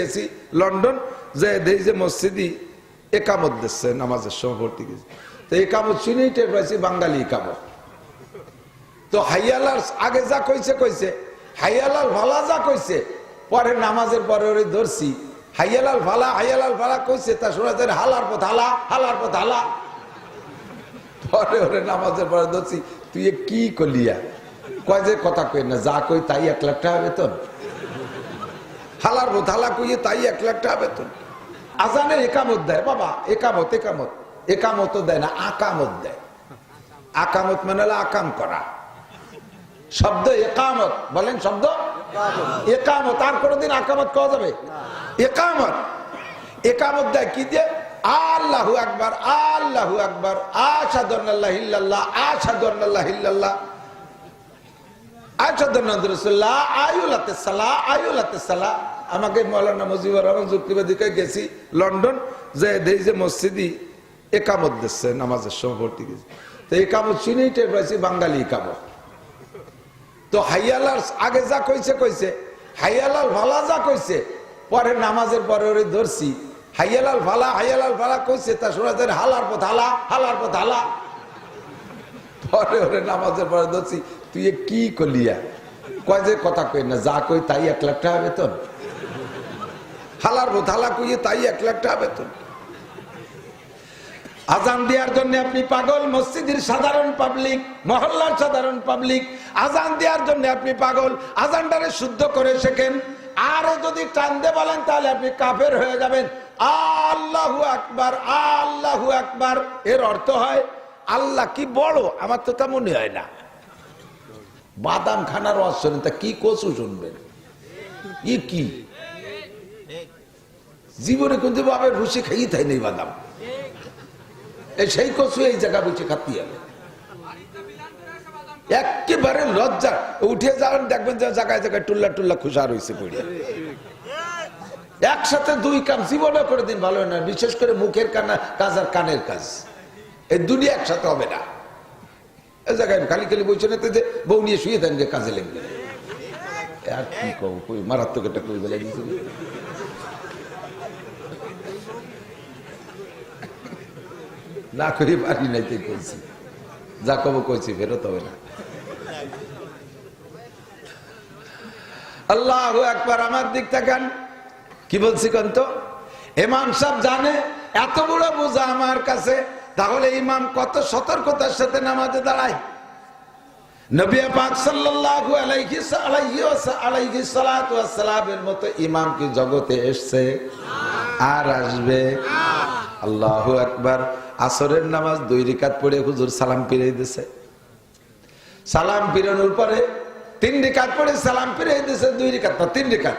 গেছি, লন্ডন, যে দেই যে মসজিদি একামত দিচ্ছে, নামাজের সময় ভর্তি গেছি। তো একামত শুনেই টের পাইছি বাঙালি একামত। তো হাইয়ালার আগে যা কইছে কইছে। হাইয়ালাল ভালা যা কইছে, পরে নামাজের পরে ওরে ধরছি। হাইয়ালাল ভালা হাইয়ালাল ভালা কইছে, তা শোনা যায় হালার পথ হালা, হালার পথ হালা। পরে ওরে নামাজের পরে ধরছি, তুই কি করলিয়া কয় যে কথা কই না যা কই তাই এক লাখ টাকা বেতন। হালার পথ হালা কইয়ে তাই এক লাখ টাকা বেতন। আজানে একামত দেয়, বাবা, একামত একামত। একামত দেয় না, আকামত দেয়। আকামত মানে হলো আকাম করা। শব্দ একামত, বলেন শব্দ? একামত, আর কোনদিন আকামত কওয়া যাবে? একামত। একামত দেয় কি দিয়ে? আল্লাহু আকবার আল্লাহু আকবার আশাদুল্লাহ ইল্লাল্লাহ আশাদুল্লাহ ইল্লাল্লাহ আশাদুল্লাহ আয়ুলাতে সালা আয়ুলাতে সালা আমাকে মৌলানা মুজিবুর রহমান যুক্তিবাদীকে গেছি লন্ডন, যে দেই যে মসজিদি একামত দিচ্ছে, নামাজের সময় ভর্তি গেছি। তো একামত শুনেই টের পাইছি, বাঙালি একামত। তো হাইয়ালার আগে যা কইছে কইছে। হাইয়ালাল ভালা যা কইছে, পরে নামাজের পরে ওরে ধরছি। হাইয়ালাল ভালা হাইয়ালাল ভালা কইছে, তা শোনা হালার পথ হালা, হালার পথ হালা। পরে ওরে নামাজের পরে ধরছি। তুই কি করলিয়া কয় যে কথা কই না, যা কই তাই এক লাখ টাকা বেতন। হালার হালা কইয়ে তাই এক লাখ টাকা বেতন। আজান দেওয়ার জন্য আপনি পাগল, মসজিদের সাধারণ পাবলিক মহল্লার সাধারণ পাবলিক আজান দেওয়ার জন্য আপনি পাগল, আজানটারে শুদ্ধ করে শেখেন। আরও যদি টানতে বলেন, তাহলে আপনি কাফের হয়ে যাবেন। আল্লাহু আকবার আল্লাহু আকবার। এর অর্থ হয়, আল্লাহ কি বড়? আমার তো তা মনে হয় না। বাদাম খানার ওয়াজ শোনেন, তা কি কচু শুনবেন? ই কি? জীবনে কিন্তু বাবের ভুসি খাই তাই নেই বাদাম। সেই কচু এই জায়গা বসে খাতি হবে একেবারে লজ্জা, উঠে যাবেন দেখবেন যে জায়গায় জায়গায় টুল্লা টুল্লা খুশা রয়েছে পড়িয়া একসাথে দুই কাম জীবনে করে দিন ভালো না, বিশেষ করে মুখের কানা কাজ আর কানের কাজ। এই দুটি একসাথে হবে না। জায়গায় খালি খালি বসে নিতে যে বউ নিয়ে শুয়ে কাজে আর কি কব মারাত্মক একটা কই বেলা দিয়েছিল না পারি নাই, তাই কইছি। যা কব কইছি, ফেরত হবে না। আল্লাহ একবার আমার দিক তাকান। কি বলছি কন্ত? ইমাম সাহেব জানে এত বড় বোঝা আমার কাছে, তাহলে ইমাম কত সতর্কতার সাথে নামাজে দাঁড়ায়? নবিয়া মতো ইমাম কি জগতে এসেছে? আর আসবে? আল্লাহু নামাজ দুই রিকাত হুজুর সালাম ফিরিয়ে সালাম ফিরানোর পরে তিন রিকাত পড়ে সালাম ফিরিয়ে দিছে, দুই রিকাত তিন রিকাত।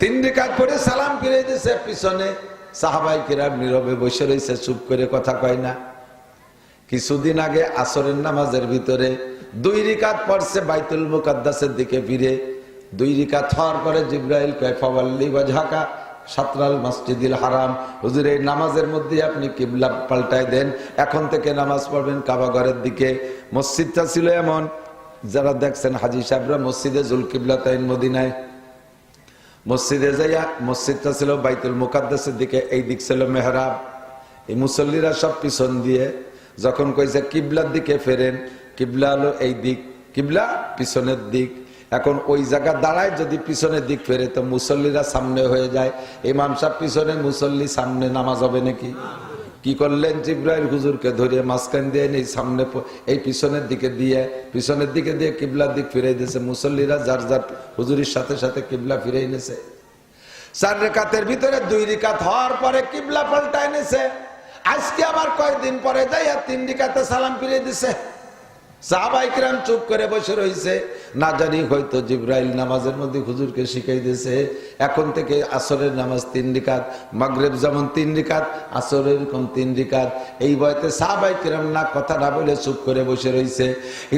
তিন রিকাত পড়ে সালাম ফিরিয়ে দিছে, পিছনে সাহাবাই কিরাম নীরবে বসে রয়েছে, চুপ করে কথা কয় না। কিছুদিন আগে আসরের নামাজের ভিতরে দুই রিকাত পড়ছে বাইতুল মুকাদ্দাসের দিকে ফিরে। দুই রিকাত হওয়ার পরে জিব্রাইল কয়ফাওয়াল্লি বাঝাকা সাতরাল মসজিদুল হারাম। হুজুর, এই নামাজের মধ্যে আপনি কিবলা পাল্টায় দেন। এখন থেকে নামাজ পড়বেন কাবা ঘরের দিকে। মসজিদটা ছিল এমন, যারা দেখছেন হাজি সাহেবরা মসজিদে জুল কিবলা তাইন মদিনায়। মসজিদে যাইয়া, মসজিদটা ছিল বাইতুল মুকাদ্দাসের দিকে, এই দিক ছিল মেহরাব। এই মুসল্লিরা সব পিছন দিয়ে যখন কইছে, কিবলার দিকে ফেরেন, কিবলা হলো এই দিক, কিবলা পিছনের দিক। এখন ওই জায়গা দাঁড়ায় যদি পিছনের দিক ফেরে, তো মুসল্লিরা সামনে হয়ে যায়। এই সাহেব পিছনে, মুসল্লি সামনে, নামাজ হবে নাকি? কি করলেন জিব্রাইল হুজুরকে ধরে মাঝখান দিয়ে এই সামনে এই পিছনের দিকে দিয়ে, পিছনের দিকে দিয়ে কিবলার দিক ফিরে দিয়েছে। মুসল্লিরা যার যার হুজুরির সাথে সাথে কিবলা ফিরে এনেছে। চার রেখাতের ভিতরে দুই রেখাত হওয়ার পরে কিবলা পাল্টা এনেছে। আজকে আবার কয়েকদিন পরে যাইয়া তিন রেখাতে সালাম ফিরে দিছে। সাহাবাইকরাম চুপ করে বসে রয়েছে না জানি হয়তো জিব্রাইল নামাজের মধ্যে হুজুরকে শিখাই দিয়েছে। এখন থেকে আসরের নামাজ তিন রিকাত, মাগরেব যেমন তিন রিকাত, আসরের এরকম তিন রিকাত। এই বয়তে সাহাবাইকরাম না কথা না বলে চুপ করে বসে রয়েছে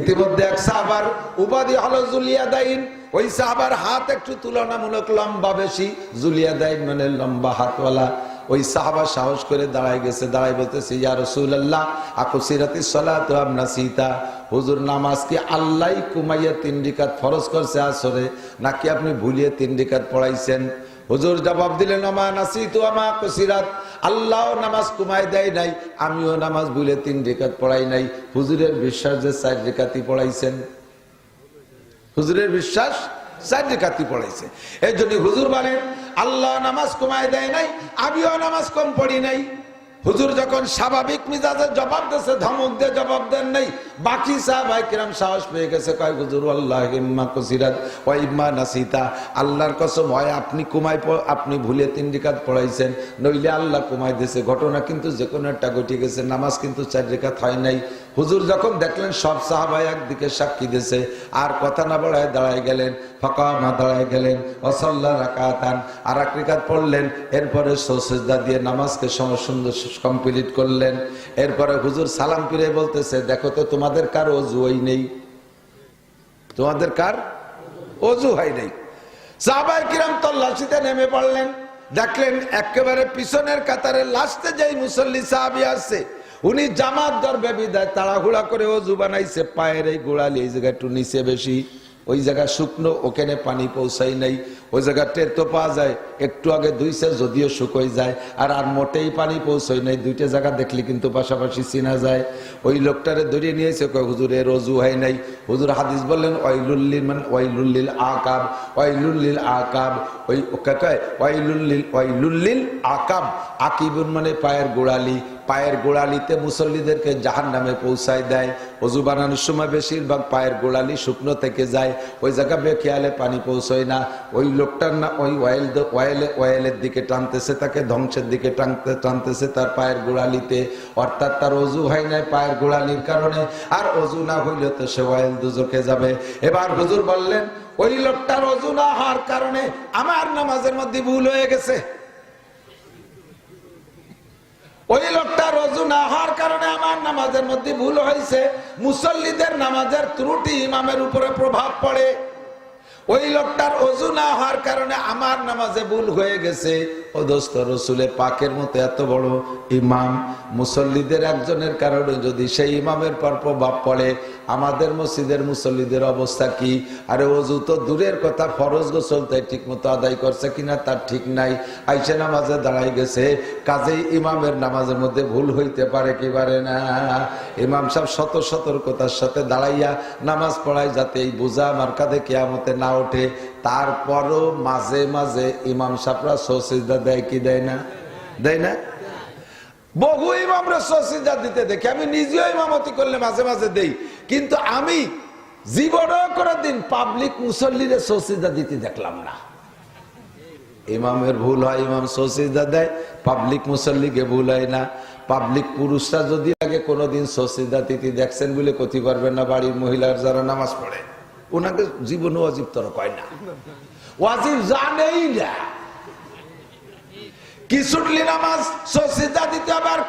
ইতিমধ্যে এক সাহাবার উপাধি হলো জুলিয়া দাইন ওই সাহাবার হাত একটু তুলনামূলক লম্বা বেশি। জুলিয়া দাইন মানে লম্বা হাতওয়ালা। ওই সাহাবা সাহস করে দাঁড়ায় গেছে দাঁড়াই বলতেছে, ইয়া রসুল্লাহ আকু সিরাতি সলাত আমনা সীতা হুজুর নামাজ কি আল্লাহ কুমাইয়া তিন রিকাত ফরজ করছে আসরে, নাকি আপনি ভুলিয়ে তিন রিকাত পড়াইছেন? হুজুর জবাব দিলেন আমা নাসি তু আমা কসিরাত আল্লাহ নামাজ কুমায় দেয় নাই, আমিও নামাজ ভুলে তিন রেখাত পড়াই নাই। হুজুরের বিশ্বাস যে চার রেখাতি পড়াইছেন? হুজুরের বিশ্বাস চার রেখাতি পড়াইছে। এই জন্য হুজুর বলেন আল্লাহ নামাজ কমায় দেয় নাই, আমিও নামাজ কম পড়ি নাই। হুজুর যখন স্বাভাবিক মিজাজে জবাব দিয়েছে ধমক দিয়ে জবাব দেন নাই, বাকি সাহাবাই কিরাম সাহস পেয়ে গেছে, কয়, হুজুর, আল্লাহ, ইম্মা কসিরাত ও ইম্মা নাসিতা। আল্লাহর কসম হয়, আপনি কুমাই আপনি ভুলে তিন রেখাত পড়াইছেন, নইলে আল্লাহ কুমাই দিয়েছে ঘটনা কিন্তু যে কোনো একটা ঘটে গেছে, নামাজ কিন্তু চার রেখাত হয় নাই। হুজুর যখন দেখলেন সব সাহাবাই একদিকে সাক্ষী দিয়েছে, আর কথা না বড়ায় দাঁড়ায় গেলেন ফাঁকা মা দাঁড়ায় গেলেন, অসল্লা রাকাতান আর এক রেখাত পড়লেন, এরপরে সৌসেজদা দিয়ে নামাজকে সম সুন্দর কমপ্লিট করলেন, এরপরে হুজুর সালাম ফিরে বলতেছে, দেখো তো তোমাদের কার অজু অজুই নেই? তোমাদের কার অজু হয় নেই? সাহাবাই কিরাম তল্লাশিতে নেমে পড়লেন, দেখলেন একেবারে পিছনের কাতারে লাস্টে যেই মুসল্লি সাহাবি আসছে উনি জামাত দরবে বিদায়, তাড়াহুড়া করে অজু বানাইছে, পায়ের এই গোড়ালি এই জায়গায় একটু নিচে বেশি। ওই জায়গা শুকনো, ওখানে পানি পৌঁছাই নাই। ওই জায়গা টের তো পাওয়া যায়, একটু আগে দুইছে যদিও শুকোই যায়, আর আর মোটেই পানি পৌঁছাই নাই। দুইটা জায়গা দেখলে কিন্তু পাশাপাশি চিনা যায়। ওই লোকটারে ধরিয়ে নিয়েছে, কয়, হুজুর, এর রজু হয় নাই। হুজুর হাদিস বললেন, ওয়াইলুল্লিল মানে ওয়াইলুল্লিল আকাব ওয়াইলুল্লিল আকাব। ওই কয়, ওয়াইলুল্লিল ওয়াইলুল্লিল আকাব। আকিবুন মানে পায়ের গোড়ালি। পায়ের গোড়ালিতে মুসল্লিদেরকে জাহান নামে পৌঁছায় দেয়। অজু বানানোর সময় বেশিরভাগ পায়ের গোড়ালি শুকনো থেকে যায়। ওই জায়গা বেখেয়ালে পানি পৌঁছয় না। ওই লোকটার না ওই অয়েল অয়েলে অয়েলের দিকে টানতেছে, তাকে ধ্বংসের দিকে টানতে টানতেছে তার পায়ের গোড়ালিতে। অর্থাৎ তার অজু হয় নাই পায়ের গোড়ালির কারণে। আর অজু না হইলে তো সে ওয়েল দুজকে যাবে। এবার হুজুর বললেন, ওই লোকটার অজু না হওয়ার কারণে আমার নামাজের মধ্যে ভুল হয়ে গেছে। ওই লোকটা রজু না হওয়ার কারণে আমার নামাজের মধ্যে ভুল হয়েছে। মুসল্লিদের নামাজের ত্রুটি ইমামের উপরে প্রভাব পড়ে। ওই লোকটার অজু না হওয়ার কারণে আমার নামাজে ভুল হয়ে গেছে। ও রসুলের পাকের মতো এত বড় ইমাম, মুসল্লিদের একজনের কারণে যদি সেই ইমামের পর প্রভাব পড়ে, আমাদের মসজিদের মুসল্লিদের অবস্থা কি? আরে অজু তো দূরের কথা, ফরজ গোসল তাই ঠিক মতো আদায় করছে কিনা তার ঠিক নাই। আইসে নামাজে দাঁড়াই গেছে, কাজেই ইমামের নামাজের মধ্যে ভুল হইতে পারে কি পারে না? ইমাম সাহেব শত সতর্কতার সাথে দাঁড়াইয়া নামাজ পড়ায় যাতে এই বোঝা আমার কাঁধে কেয়ামতে না ওঠে। তারপরও মাঝে মাঝে ইমাম সাহরা সসিদা দেয় কি দেয় না? দেয় না? বহু ইমামরা সসিদা দিতে দেখি। আমি নিজেও ইমামতি করলে মাঝে মাঝে দেই। কিন্তু আমি জীবনও করে দিন পাবলিক মুসল্লিরে সসিদা দিতে দেখলাম না। ইমামের ভুল হয়, ইমাম সসিদা দেয়। পাবলিক মুসল্লিকে ভুল হয় না। পাবলিক পুরুষরা যদি আগে কোনোদিন সসিদা তিথি দেখছেন বলে ক্ষতি পারবেন না। বাড়ির মহিলার যারা নামাজ পড়ে। ওনাকে জীবন অজীব তর কয় না। ওয়াজিব জানেই না। নামাজ? সসিদা দিতে হবে আর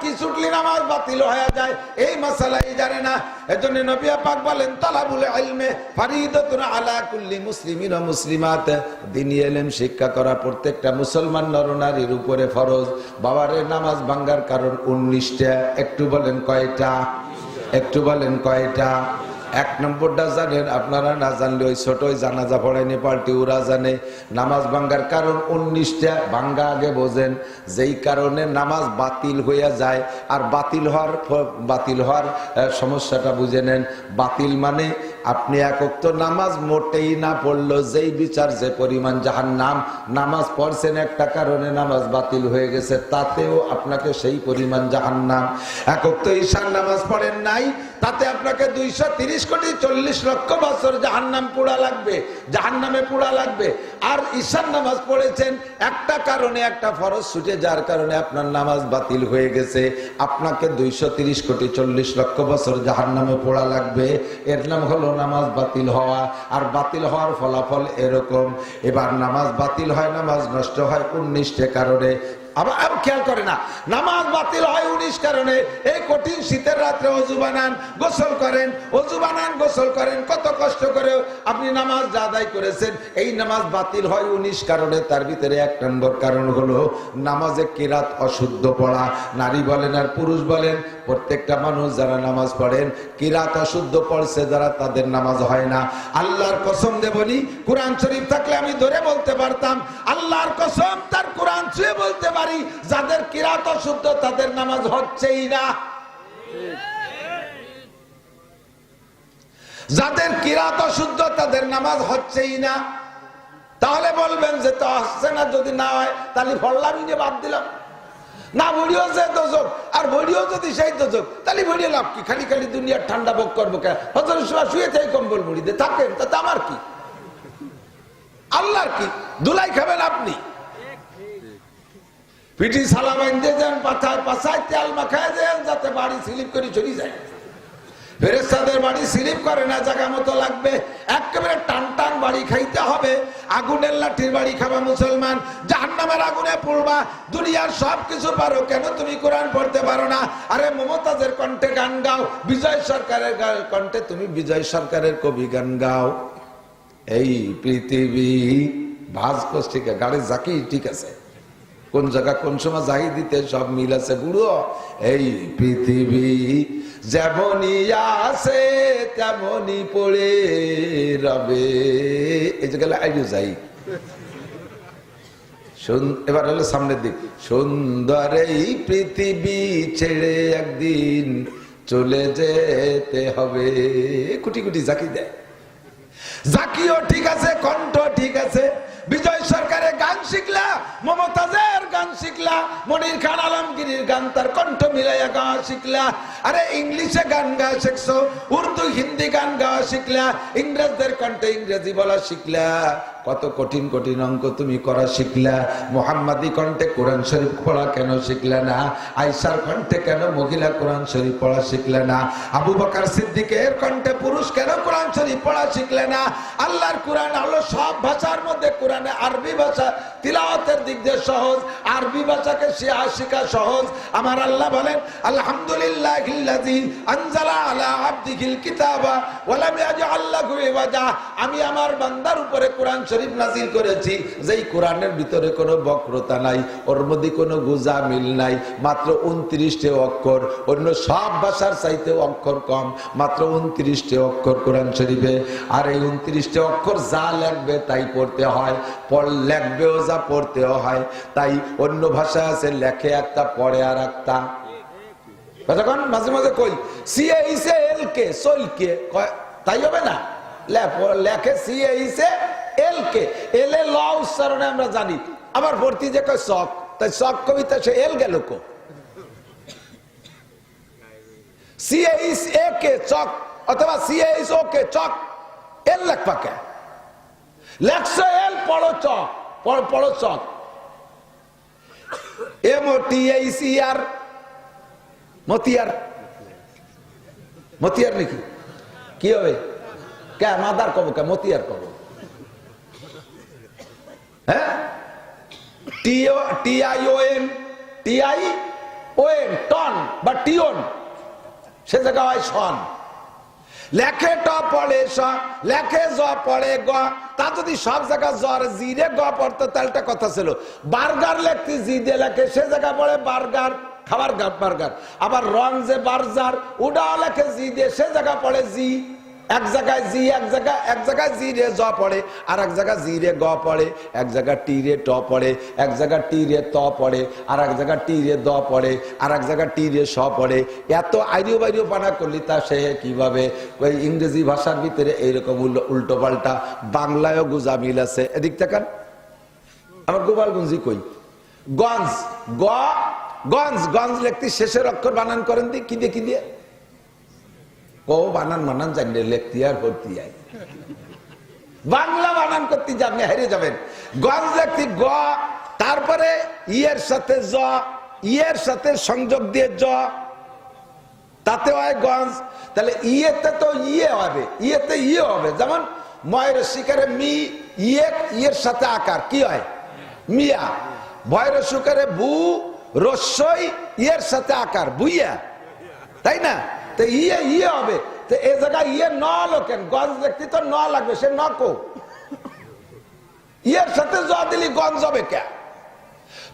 নামাজ? বাতিল হয়ে যায়। এই মশালাই জানে না। এজন্য নবী পাক বলেন, তালাবুল আলা কুল্লি মুসলিমিন মুসলিমাত। শিক্ষা করা প্রত্যেকটা মুসলমান নরনারীর উপরে ফরজ। বাবারে, নামাজ ভাঙ্গার কারণ 19টা একটু বলেন কয়টা? একটু বলেন কয়টা? এক নম্বরটা জানেন, আপনারা না জানলে ওই ছোট ওই জানাজা পড়ায়নি, পাল্টি ওরা জানে। নামাজ ভাঙ্গার কারণ উনিশটা, ভাঙ্গা আগে বোঝেন, যেই কারণে নামাজ বাতিল হইয়া যায়। আর বাতিল হওয়ার বাতিল হওয়ার সমস্যাটা বুঝে নেন। বাতিল মানে আপনি একক তো নামাজ মোটেই না পড়ল, যেই বিচার, যে পরিমাণ যাহার নাম নামাজ পড়ছেন একটা কারণে নামাজ বাতিল হয়ে গেছে, তাতেও আপনাকে সেই পরিমাণ যাহার নাম একক তো ঈশান নামাজ পড়েন নাই, তাতে আপনাকে দুইশো তিরিশ কোটি চল্লিশ লক্ষ বছর জাহান নাম পোড়া লাগবে জাহান নামে পোড়া লাগবে। আর ঈশান নামাজ পড়েছেন একটা কারণে, একটা ফরজ ছুটে যার কারণে আপনার নামাজ বাতিল হয়ে গেছে। আপনাকে দুইশো তিরিশ কোটি চল্লিশ লক্ষ বছর জাহান নামে পোড়া লাগবে। এর নাম হলো নামাজ বাতিল হওয়া আর বাতিল হওয়ার ফলাফল এরকম। এবার নামাজ বাতিল হয়, নামাজ নষ্ট হয় উনিশটে কারণে। আবার খেয়াল করে না, নামাজ বাতিল হয় উনিশ কারণে। এই কঠিন শীতের রাত্রে অজু বানান, গোসল করেন, অজু বানান, গোসল করেন, কত কষ্ট করে আপনি নামাজ আদায় করেছেন, এই নামাজ বাতিল হয় উনিশ কারণে। তার ভিতরে এক নম্বর কারণ হলো, নামাজে কিরাত অশুদ্ধ পড়া। নারী বলেন আর পুরুষ বলেন প্রত্যেকটা মানুষ যারা নামাজ পড়েন কিরাত অশুদ্ধ পড়ছে যারা তাদের নামাজ হয় না। আল্লাহর কসম দেবনি কোরআন শরীফ থাকলে আমি ধরে বলতে পারতাম, আল্লাহর কসম তার কোরআন ছুঁয়ে বলতে পারি, যাদের কিরাত অশুদ্ধ তাদের নামাজ হচ্ছেই না। যাদের কিরাত অশুদ্ধ তাদের নামাজ হচ্ছেই না। তাহলে বলবেন যে তো হচ্ছে না, যদি না হয়, তাহলে ফল্লামি নিয়ে বাদ দিলাম। না ভরিও যে দোজক, আর ভরিও যদি সেই দোজক, তাহলে ভরিয়ে লাভ কি? খালি খালি দুনিয়ার ঠান্ডা ভোগ করব কেন? হজর শুয়ে থেকে কম্বল দিয়ে। থাকেন, তাতে আমার কি? আল্লাহর কি? দুলাই খাবেন আপনি? পিঠি সালা বাইন্দে যান পাথায় পাশায় তেল মাখায় যান যাতে বাড়ি স্লিপ করে চলে যায়। ফেরেস্তাদের বাড়ি স্লিপ করে না জায়গা মতো লাগবে। একেবারে টান টান বাড়ি খাইতে হবে। আগুনের লাঠির বাড়ি খাবা মুসলমান। জাহান্নামের আগুনে পড়বা। দুনিয়ার সব কিছু পারো। কেন তুমি কোরআন পড়তে পারো না? আরে মমতাজের কণ্ঠে গান গাও। বিজয় সরকারের কণ্ঠে তুমি বিজয় সরকারের কবি গান গাও। এই পৃথিবী ভাজ ঠিক আছে গাড়ি জাকি ঠিক আছে। কোন জায়গা, কোন সময় যাই দিতে সব মিল আছে, বুড়ো? এই পৃথিবী যেমনই আছে, তেমনই পড়ে রবে। এই যে গেলে আইডিও যাই। এবার হলো সামনের দিক। সুন্দর এই পৃথিবী ছেড়ে একদিন চলে যেতে হবে। কুটি কুটি জাকি দেয়। জাকিও ঠিক আছে, কণ্ঠ ঠিক আছে। বিজয় সরকারের গান শিখলা, মমতাজের গান শিখলা, মনির খান আলমগিরির গান তার কণ্ঠ মিলাইয়া গাওয়া শিখলা। আরে ইংলিশে গান গাওয়া শিখছো, উর্দু হিন্দি গান গাওয়া শিখলা, ইংরেজদের কণ্ঠে ইংরেজি বলা শিখলা। কত কঠিন কঠিন অঙ্ক তুমি করা শিখলা। মোহাম্মদী কণ্ঠে কোরআন শরীফ পড়া কেন শিখলে না? আইসার কণ্ঠে কেন মহিলা কোরআন শরীফ পড়া শিখলে না? আবু বকার সিদ্দিকের কণ্ঠে পুরুষ কেন কোরআন শরীফ পড়া শিখলে না? আল্লাহর কোরআন হলো সব ভাষার মধ্যে, কোরআনে আরবি ভাষা, তিলাওয়াতের দিক দিয়ে সহজ, আরবি ভাষাকে শিখা সহজ। আমার আল্লাহ বলেন আলহামদুলিল্লাহ আনজালা আলা আব্দিহিল কিতাবা ওয়ালাম ইয়াজআল লাহু আমি আমার বান্দার উপরে কোরআন শরীফ নাজিল করেছি, যেই কোরআনের ভিতরে কোনো বক্রতা নাই, ওর মধ্যে কোনো গুজা মিল নাই, মাত্র উনত্রিশটি অক্ষর। অন্য সব ভাষার চাইতে অক্ষর কম, মাত্র উনত্রিশটি অক্ষর কোরআন শরীফে। আর এই উনত্রিশটি অক্ষর যা লাগবে তাই পড়তে হয়, পড় লেখবেও যা পড়তেও হয়, তাই অন্য ভাষা আছে, লেখে একটা, পড়ে আর একটা। তখন মাঝে মাঝে কই সিএ ইসে এল কে সল কে তাই হবে না? লেখে সিএ ইসে এল কে এল এ ল উচ্চারণে আমরা জানি। আবার ভর্তি যে কয় শখ, তাই শখ কবিতা সে এল গেল কো? সিএ ইস এ কে চক, অথবা সিএ ইস ও কে চক, এল লেখবা কে? লেখছো এল, পড়ো চক, পড়- chalk. M O T H E Motiar Motiar নাকি? কি হবে? কে? মাদার কব কে? মতিয়ার কব। হ্যাঁ? টন বা টিওন, সে জায়গা হয় লেখে ট পড়ে লেখে জ পড়ে গ, তা যদি সব গ পড়তো তাহলে একটা কথা ছিল। বার্গার লেখতে জি দিয়ে লেখে, সে জায়গা পড়ে বার্গার, খাবার বার্গার। আবার রং যে বার্জার ওটাও লেখে জি দিয়ে সে জায়গা পড়ে জি। এক জায়গায় জি, এক জায়গায় এক জায়গায় জি রে জ পড়ে, আর এক জায়গায় জি রে গ পড়ে, এক জায়গায় টি রে ট পড়ে, এক জায়গায় টি রে ত পড়ে, আর এক জায়গায় টি রে দ পড়ে, আর এক জায়গায় টি রে স পড়ে। এত আইরিও বাইরিও বানা করলি তা সে কীভাবে? ওই ইংরেজি ভাষার ভিতরে এইরকম উল্টো পাল্টা বাংলায়ও গুজা মিল আছে। এদিক তাকান। আমার গোপালগঞ্জি কই? গঞ্জ, গ, গঞ্জ গঞ্জ লিখতে শেষের অক্ষর বানান করেন দি, কি দিয়ে কি দিয়ে? ও বানান মানান জানলে লেখতি আর ভর্তি আয় বাংলা বানান করতে আপনি হেরে যাবেন। গঞ্জ লেখতি গ, তারপরে ইয়ের সাথে জ, ইয়ের সাথে সংযোগ দিয়ে জ, তাতে হয় গঞ্জ তাহলে ইয়েতে তো ইয়ে হবে, ইয়েতে ইয়ে হবে। যেমন ময়ের শিকারে মি ইয়ে ইয়ের সাথে আকার, কি হয়? মিয়া। ভয়ের সুকারে বু, রস্যই ইয়ের সাথে আকার, বুইয়া। তাই না? তো ইয়ে ইয়ে হবে। তো এ জায়গায় ইয়ে ন লোকেন গঞ্জ দেখতে তো ন লাগবে, সে ন কো? ইয়ের সাথে জ দিলি গঞ্জ হবে কে?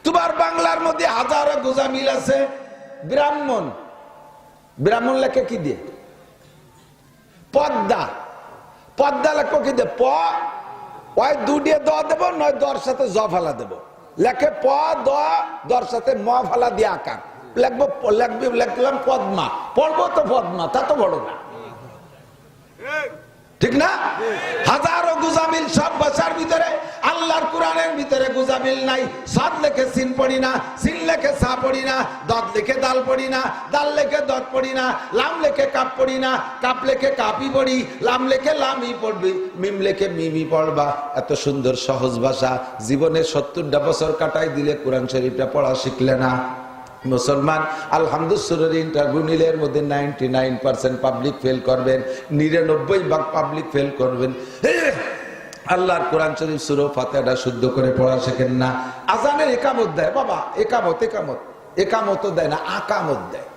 তোমার বাংলার মধ্যে হাজারো গোজা মিল আছে। ব্রাহ্মণ ব্রাহ্মণ লেখে কি দিয়ে? পদ্মা। পদ্মা লেখো কি দিয়ে? প, ওই দু দিয়ে দ দেবো, নয় দর সাথে জ ফালা দেবো। লেখে প, দ, দর সাথে ম ফালা দিয়ে আকার। লিখব, লিখবি, লিখলাম পদ্মা। পড়ব তো পদ্মা, তা তো বড় না। ঠিক না? হাজারো গুজামিল সব বাসার ভিতরে, আল্লাহর কোরআনের ভিতরে গুজামিল নাই। সাদ লেখে সিন পড়ি না, সিন লেখে সা পড়ি না, দত লেখে দাল পড়ি না, দাল লেখে দত পড়ি না, লাম লেখে কাপ পড়ি না, কাপ লেখে কাপি পড়ি, লাম লেখে লামই পড়বি, মিম লেখে মিমি পড়বা। এত সুন্দর সহজ ভাষা, জীবনে সত্তরটা বছর কাটাই দিলে কোরআন শরীফটা পড়া শিখলে না। মুসলমান, আলহামদুলিল্লাহ ইন্টারভিউ নিলে এর মধ্যে ninety nine percent public fail করবেন, নিরানব্বই ভাগ পাবলিক ফেল করবেন। আল্লাহর কোরআন শরীফ সুরো ফাতেহাটা শুদ্ধ করে পড়া শেখেন না। আজানের একামত দেয়, বাবা, একামত একামত। একামত দেয় না, আকামত দেয়।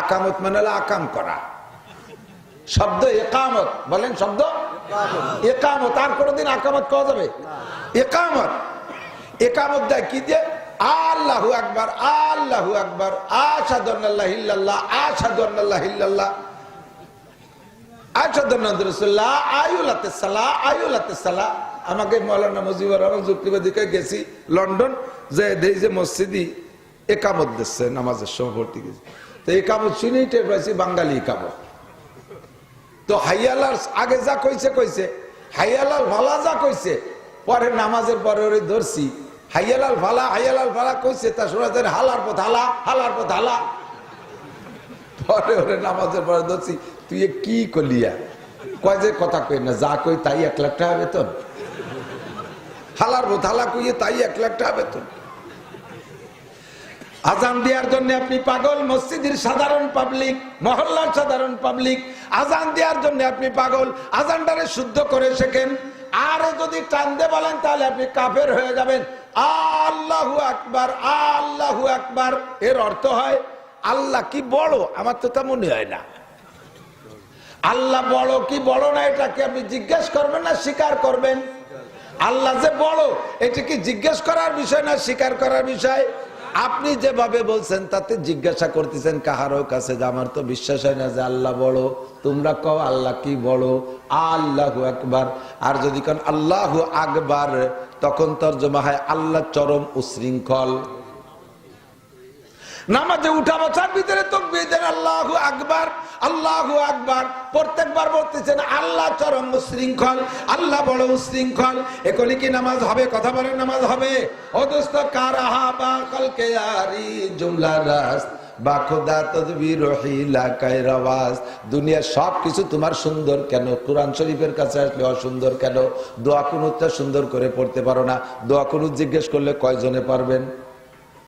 আকামত মানে হলো আকাম করা। শব্দ একামত, বলেন শব্দ? একামত। আর কোনোদিন আকামত পাওয়া যাবে? একামত। একামত দেয় কি দিয়ে? আল্লাহু আকবার আল্লাহু আকবার আশাদুল্লাহ ইল্লাল্লাহ আশাদুল্লাহ আয়ুলাতে সালা আয়ুলাতে সালা আমাকে মৌলানা মুজিবুর রহমান যুক্তিবাদীকে গেছি লন্ডন, যে দেই যে মসজিদি একামত দিচ্ছে, নামাজের সময় ভর্তি গেছি। তো একামত শুনেই টের পাইছি বাঙালি একামত। তো হাইয়ালার আগে যা কইছে কইছে। হাইয়ালাল ভালা যা কইছে, পরে নামাজের পরে ধরছি। হাইয়ালাল ভালা হাইয়ালাল ভালা কইছে, তা শোনা যায় হালার পথ, হালা, হালার পথ, হালা। পরে ওরে নামাজের পরে ধরছি, তুই কি করলিয়া কয় যে, কথা কই না, যা কই তাই এক লাখ টাকা বেতন। হালার পথ, হালা কইয়ে তাই এক লাখ টাকা বেতন। আজান দেওয়ার জন্য আপনি পাগল, মসজিদের সাধারণ পাবলিক, মহল্লার সাধারণ পাবলিক, আজান দেওয়ার জন্য আপনি পাগল, আজানটারে শুদ্ধ করে শেখেন। আর যদি টানতে বলেন, তাহলে আপনি কাফের হয়ে যাবেন। আল্লাহু আকবার আল্লাহু আকবার। এর অর্থ হয়, আল্লাহ কি বড়? আমার তো তা মনে হয় না। আল্লাহ বড় কি বড় না, এটাকে আপনি জিজ্ঞেস করবেন না, স্বীকার করবেন। আল্লাহ যে বড়, এটা কি জিজ্ঞেস করার বিষয় না স্বীকার করার বিষয়? আপনি যেভাবে বলছেন, তাতে জিজ্ঞাসা করতেছেন, কাহারও কাছে যে আমার তো বিশ্বাস হয় না যে আল্লাহ বড়। তোমরা কও আল্লাহ কি বড়? আল্লাহ আকবার। আর যদি কোন, আল্লাহ আকবার তখন তর্জমা হয়, আল্লাহ চরম উশৃঙ্খল নামাজে উঠা বছর ভিতরে তকবীর দেন, আল্লাহ আকবার আল্লাহ আকবার। প্রত্যেকবার বলতেছেন, আল্লাহ চরম উশৃঙ্খল আল্লাহ বড় উশৃঙ্খল এগুলি কি নামাজ হবে? কথা বলেন, নামাজ হবে। ও দোস্ত কারাহা বা কলকে আরি জুমলা রাস বা খোদা তদবির হিলা কায়রাওয়াজ দুনিয়ার সব কিছু তোমার সুন্দর কেন? কোরআন শরীফের কাছে আসলে অসুন্দর কেন? দোয়া কুনুতটা সুন্দর করে পড়তে পারো না। দোয়া কুনুত জিজ্ঞেস করলে কয়জনে পারবেন?